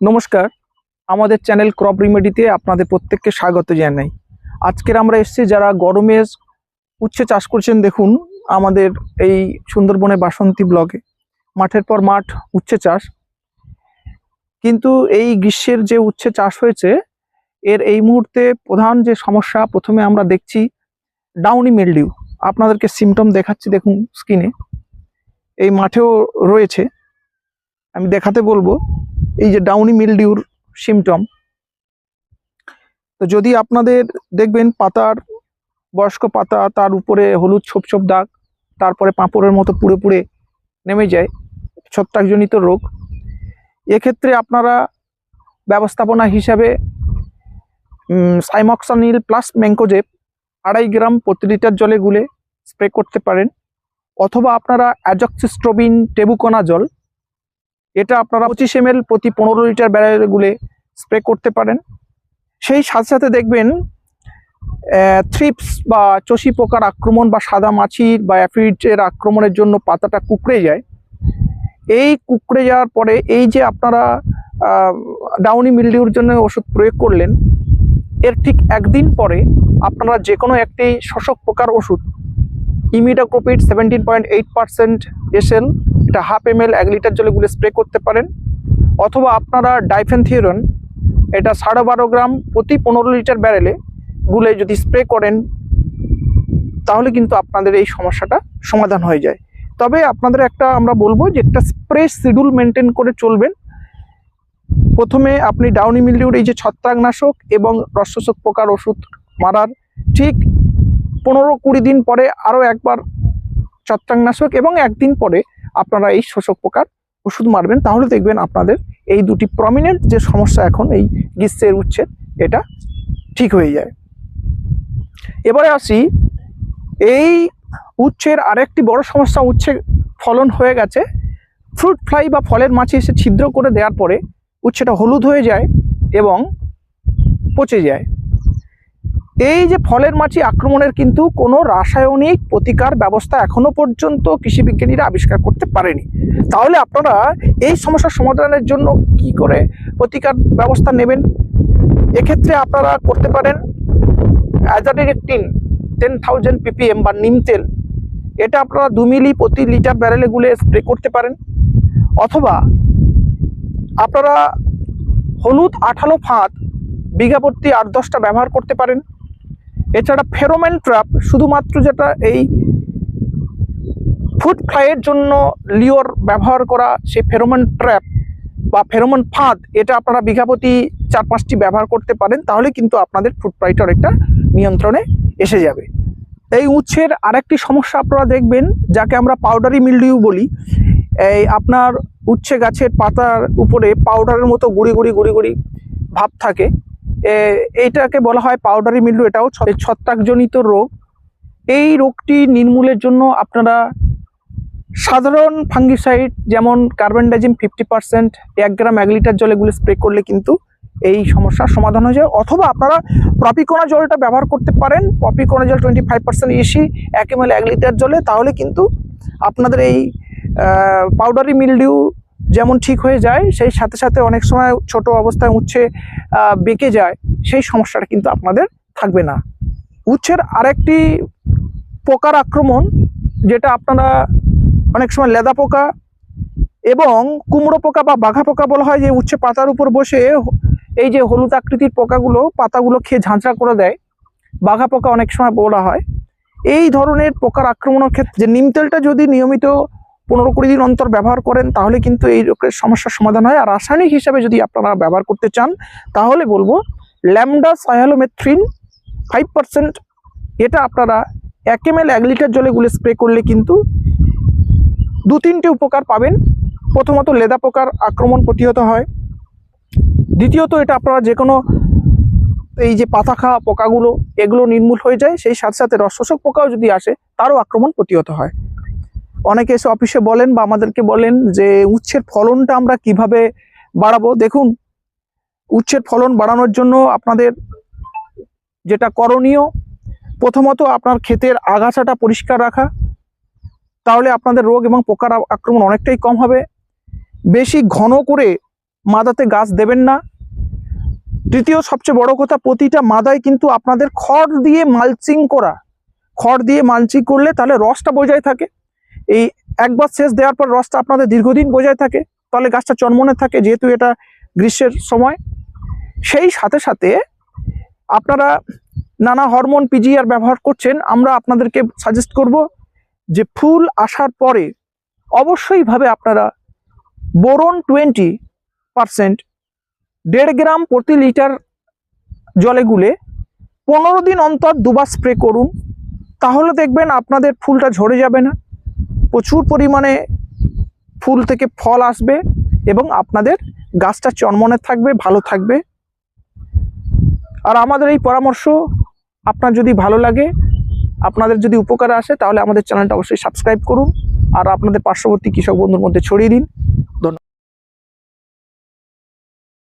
নমস্কার। আমাদের channel crop রিমেডিতে আপনাদের প্রত্যেককে স্বাগত জানাই। আজকের আমরা এসেছি যারা গরমে উচ্ছে চাষ করছেন, দেখুন আমাদের এই সুন্দরবনে বাসন্তী ব্লকে মাঠের পর মাঠ উচ্ছে চাষ। কিন্তু এই গ্রীষ্মের যে উচ্ছে চাষ হয়েছে, এর এই মুহূর্তে প্রধান যে সমস্যা, প্রথমে আমরা দেখছি ডাউনি মিলডিউ আপনাদেরকে সিমটম দেখাচ্ছি, দেখুন স্কিনে এই মাঠেও রয়েছে। আমি দেখাতে বলব এই যে ডাউনি মিলডিউর সিমটম তো যদি আপনাদের দেখবেন পাতার, বয়স্ক পাতা, তার উপরে হলুদ ছোপ ছোপ দাগ, তারপরে পাঁপড়ের মতো পুড়ে পুড়ে নেমে যায়, ছত্রাকজনিত রোগ, এক্ষেত্রে আপনারা ব্যবস্থাপনা হিসাবে সাইমক্সানিল প্লাস ম্যাঙ্কোজেব আড়াই গ্রাম প্রতি লিটার জলে গুলে স্প্রে করতে পারেন, অথবা আপনারা অ্যাজক্সিস্ট্রোবিন টেবুকোনা জল এটা আপনারা পঁচিশ এম প্রতি পনেরো লিটার ব্যারেল গুলে স্প্রে করতে পারেন। সেই সাথে সাথে দেখবেন থ্রিপস বা চষি পোকার আক্রমণ বা সাদা মাছির বা অ্যাফিডের আক্রমণের জন্য পাতাটা কুকড়ে যায়। এই কুকড়ে যাওয়ার পরে এই যে আপনারা ডাউনি মিলডিউর জন্য ওষুধ প্রয়োগ করলেন, এর ঠিক একদিন পরে আপনারা যে কোনো একটি শোষক পোকার ওষুধ imidacloprid seventeen point eight percent SL এটা হাফ এম এক লিটার জলে গুলে স্প্রে করতে পারেন। অথবা আপনারা ডাইফেনথিওরন এটা সাড়ে বারো গ্রাম প্রতি পনেরো লিটার ব্যারেলে গুলে যদি স্প্রে করেন, তাহলে কিন্তু আপনাদের এই সমস্যাটা সমাধান হয়ে যায়। তবে আপনাদের একটা আমরা বলব যে একটা স্প্রে শিডিউল মেনটেন করে চলবেন। প্রথমে আপনি ডাউনি মিলিউর এই যে ছত্রাকনাশক এবং রসশোষক পোকার ওষুধ মারার ঠিক পনেরো কুড়ি দিন পরে আরও একবার ছত্রাকনাশক এবং একদিন পরে আপনারা এই শোষক পোকার ওষুধ মারবেন, তাহলে দেখবেন আপনাদের এই দুটি প্রমিনেন্ট যে সমস্যা এখন এই গ্রীষ্মের উচ্ছেদ, এটা ঠিক হয়ে যায়। এবারে আসি, এই উচ্ছের আরেকটি বড় সমস্যা উচ্ছে ফলন হয়ে গেছে। ফ্রুট ফ্লাই বা ফলের মাছি এসে ছিদ্র করে দেওয়ার পরে উচ্ছেটা হলুদ হয়ে যায় এবং পচে যায়। এই যে ফলের মাছি আক্রমণের কিন্তু কোনো রাসায়নিক প্রতিকার ব্যবস্থা এখনও পর্যন্ত কৃষি বিজ্ঞানীরা আবিষ্কার করতে পারেনি। তাহলে আপনারা এই সমস্যার সমাধানের জন্য কি করে প্রতিকার ব্যবস্থা নেবেন? এক্ষেত্রে আপনারা করতে পারেন অ্যাজাডিরেকটিন টেন থাউজেন্ড পিপিএম বা নিম তেল। এটা আপনারা দু মিলি প্রতি লিটার ব্যারেলে গুলে স্প্রে করতে পারেন। অথবা আপনারা হলুদ আঠালো ফাঁদ বিঘা আট দশটা ব্যবহার করতে পারেন। এছাড়া ফেরোমেন ট্র্যাপ শুধুমাত্র যেটা এই ফুড ফ্লাইয়ের জন্য লিওর ব্যবহার করা সেই ফেরোমন ট্র্যাপ বা ফেরোমন ফাঁদ, এটা আপনারা বিঘাপতি চার পাঁচটি ব্যবহার করতে পারেন, তাহলে কিন্তু আপনাদের ফুড ফ্লাইটার একটা নিয়ন্ত্রণে এসে যাবে। এই উচ্ছের আরেকটি সমস্যা আপনারা দেখবেন, যাকে আমরা পাউডারি মিলডিউ বলি। এই আপনার উচ্ছে গাছের পাতার উপরে পাউডারের মতো গুড়ি গুড়ি গুড়ি গুড়ি ভাব থাকে। এ- এইটাকে বলা হয় পাউডারি মিল্ডু এটাও ছত্রাকজনিত রোগ। এই রোগটি নির্মূলের জন্য আপনারা সাধারণ ফাঙ্গিসাইড যেমন কার্বনডাইজিম ফিফটি পার্সেন্ট এক গ্রাম এক লিটার জলে গুলো স্প্রে করলে কিন্তু এই সমস্যার সমাধান হয়ে যায়। অথবা আপনারা প্রপিকোনা জলটা ব্যবহার করতে পারেন। Propiconazole twenty five percent EC এক এম এক লিটার জলে, তাহলে কিন্তু আপনাদের এই পাউডারি মিলডিউ যেমন ঠিক হয়ে যায়, সেই সাথে সাথে অনেক সময় ছোট অবস্থায় উচ্ছে বেঁকে যায়, সেই সমস্যাটা কিন্তু আপনাদের থাকবে না। উচ্ছের আরেকটি পোকার আক্রমণ, যেটা আপনারা অনেক সময় লেদা পোকা এবং কুমড়ো পোকা বা বাঘা পোকা বলা হয়, যে উচ্ছে পাতার উপর বসে এই যে হলুদ আকৃতির পোকাগুলো, পাতাগুলো খেয়ে ঝাঁঝরা করে দেয়। বাঘা পোকা অনেক সময় বলা হয়। এই ধরনের পোকার আক্রমণের ক্ষেত্রে, যে নিম তেলটা যদি নিয়মিত পনেরো কুড়ি দিন অন্তর ব্যবহার করেন, তাহলে কিন্তু এই রোগের সমস্যার সমাধান হয়। আর রাসায়নিক হিসাবে যদি আপনারা ব্যবহার করতে চান, তাহলে বলব ল্যামডা সায়ালোমেথ্রিন ফাইভ পার্সেন্ট। এটা আপনারা এক এম এল, এক লিটার জলে গুলে স্প্রে করলে কিন্তু দু তিনটে উপকার পাবেন। প্রথমত লেদা পোকার আক্রমণ প্রতিহত হয়। দ্বিতীয়ত এটা আপনারা যে কোনো এই যে পাতা খাওয়া পোকাগুলো, এগুলো নির্মূল হয়ে যায়। সেই সাথে সাথে রসশোষক পোকাও যদি আসে, তারও আক্রমণ প্রতিহত হয়। অনেকে এসে অফিসে বলেন বা আমাদেরকে বলেন যে উচ্ছের ফলনটা আমরা কীভাবে বাড়াবো। দেখুন, উচ্ছের ফলন বাড়ানোর জন্য আপনাদের যেটা করণীয়, প্রথমত আপনার ক্ষেতের আগাছাটা পরিষ্কার রাখা। তাহলে আপনাদের রোগ এবং পোকার আক্রমণ অনেকটাই কম হবে। বেশি ঘন করে মাদাতে গাছ দেবেন না। তৃতীয় সবচেয়ে বড় কথা, প্রতিটা মাদায় কিন্তু আপনাদের খড় দিয়ে মালচিং করা। খড় দিয়ে মালচিং করলে তাহলে রসটা বজায় থাকে। এই একবার সেচ দেওয়ার পর রসটা আপনাদের দীর্ঘদিন বজায় থাকে, তাহলে গাছটা চনমনে থাকে যেহেতু এটা গ্রীষ্মের সময়। সেই সাথে সাথে আপনারা নানা হরমোন পিজিআর ব্যবহার করছেন, আমরা আপনাদেরকে সাজেস্ট করব যে ফুল আসার পরে অবশ্যইভাবে আপনারা বোরন টোয়েন্টি পারসেন্ট দেড় গ্রাম প্রতি লিটার জলে গুলে পনেরো দিন অন্তর দুবার স্প্রে করুন, তাহলে দেখবেন আপনাদের ফুলটা ঝরে যাবে না। প্রচুর পরিমাণে ফুল থেকে ফল আসবে এবং আপনাদের গাছটা চনমনে থাকবে, ভালো থাকবে। আর আমাদের এই পরামর্শ আপনার যদি ভালো লাগে, আপনাদের যদি উপকার আসে, তাহলে আমাদের চ্যানেলটা অবশ্যই সাবস্ক্রাইব করুন। আর আপনাদের পার্শ্ববর্তী কৃষক বন্ধুর মধ্যে ছড়িয়ে দিন।